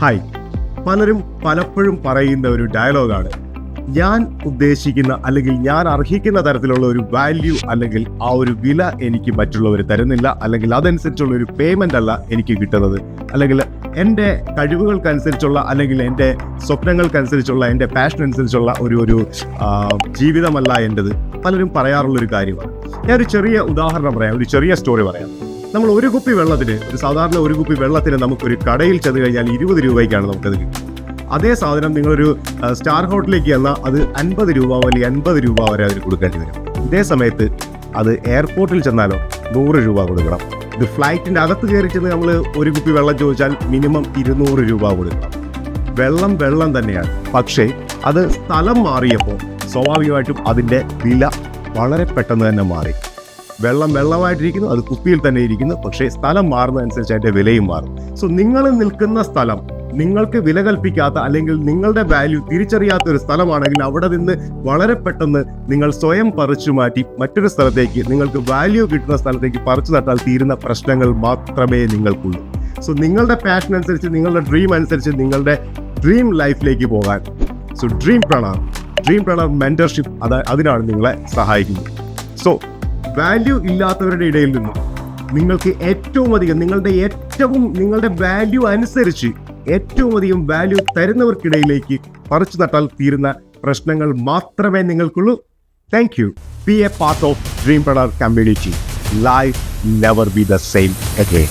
Hi. പലരും പലപ്പോഴും പറയുന്ന ഒരു ഡയലോഗാണ്. ഞാൻ ഉദ്ദേശിക്കുന്ന അല്ലെങ്കിൽ ഞാൻ അർഹിക്കുന്ന തരത്തിലുള്ള ഒരു വാല്യൂ അല്ലെങ്കിൽ ആ ഒരു വില എനിക്ക് മറ്റുള്ളവർ തരുന്നില്ല അല്ലെങ്കിൽ അതനുസരിച്ചുള്ള ഒരു പേയ്മെന്റ് അല്ല എനിക്ക് കിട്ടുന്നത്. അല്ലെങ്കിൽ എന്റെ കഴിവുകൾക്കനുസരിച്ചുള്ള അല്ലെങ്കിൽ എന്റെ സ്വപ്നങ്ങൾക്കനുസരിച്ചുള്ള എന്റെ പാഷൻ അനുസരിച്ചുള്ള ഒരു ഒരു ജീവിതമല്ല എന്റെത്. പലരും പറയാറുള്ളൊരു കാര്യമാണ്. ഞാനൊരു ചെറിയ ഉദാഹരണം പറയാം. ഒരു ചെറിയ സ്റ്റോറി പറയാം. നമ്മൾ ഒരു കുപ്പി വെള്ളത്തിന് ഒരു സാധാരണ ഒരു കുപ്പി വെള്ളത്തിന് നമുക്കൊരു കടയിൽ ചെന്ന് കഴിഞ്ഞാൽ ഇരുപത് രൂപയ്ക്കാണ് നമുക്കത് കിട്ടുക. അതേ സാധനം നിങ്ങളൊരു സ്റ്റാർ ഹോട്ടലിലേക്ക് ചെന്നാൽ അത് അൻപത് രൂപ അല്ലെങ്കിൽ അൻപത് രൂപ വരെ അതിന് കൊടുക്കേണ്ടി വരും. ഇതേ സമയത്ത് അത് എയർപോർട്ടിൽ ചെന്നാലോ നൂറ് രൂപ കൊടുക്കണം. ഇത് ഫ്ലൈറ്റിന്റെ അകത്ത് കയറി ചെന്ന് നമ്മൾ ഒരു കുപ്പി വെള്ളം ചോദിച്ചാൽ മിനിമം ഇരുന്നൂറ് രൂപ കൊടുക്കണം. വെള്ളം വെള്ളം തന്നെയാണ്. പക്ഷേ അത് സ്ഥലം മാറിയപ്പോൾ സ്വാഭാവികമായിട്ടും അതിന്റെ വില വളരെ പെട്ടെന്ന് തന്നെ മാറി. വെള്ളം വെള്ളമായിട്ടിരിക്കുന്നു അത് കുപ്പിയിൽ തന്നെ ഇരിക്കുന്നു പക്ഷേ സ്ഥലം മാറുന്നതനുസരിച്ച് അതിന്റെ വിലയും മാറും. സോ നിങ്ങൾ നിൽക്കുന്ന സ്ഥലം നിങ്ങൾക്ക് വില കൽപ്പിക്കാത്ത അല്ലെങ്കിൽ നിങ്ങളുടെ വാല്യൂ തിരിച്ചറിയാത്ത ഒരു സ്ഥലമാണെങ്കിൽ അവിടെ നിന്ന് വളരെ പെട്ടെന്ന് നിങ്ങൾ സ്വയം പറിച്ചു മാറ്റി മറ്റൊരു സ്ഥലത്തേക്ക് നിങ്ങൾക്ക് വാല്യൂ കിട്ടുന്ന സ്ഥലത്തേക്ക് പറിച്ചു നട്ടാൽ തീരുന്ന പ്രശ്നങ്ങൾ മാത്രമേ നിങ്ങൾക്കുള്ളൂ. സോ നിങ്ങളുടെ പാഷൻ അനുസരിച്ച് നിങ്ങളുടെ ഡ്രീം അനുസരിച്ച് നിങ്ങളുടെ ഡ്രീം ലൈഫിലേക്ക് പോകാൻ. സോ ഡ്രീം പ്രണർ ഡ്രീം പ്രണർ മെന്റർഷിപ്പ് അത് അതിനാണ് നിങ്ങളെ സഹായിക്കുന്നത്. സോ വാല്യൂ ഇല്ലാത്തവരുടെ ഇടയിൽ നിന്നും നിങ്ങൾക്ക് ഏറ്റവും അധികം നിങ്ങളുടെ ഏറ്റവും നിങ്ങളുടെ വാല്യൂ അനുസരിച്ച് ഏറ്റവും അധികം വാല്യൂ തരുന്നവർക്കിടയിലേക്ക് പറിച്ചു നട്ടാൽ തീരുന്ന പ്രശ്നങ്ങൾ മാത്രമേ നിങ്ങൾക്കുള്ളൂ. Thank you be a part of dreampreneur community life never be the same again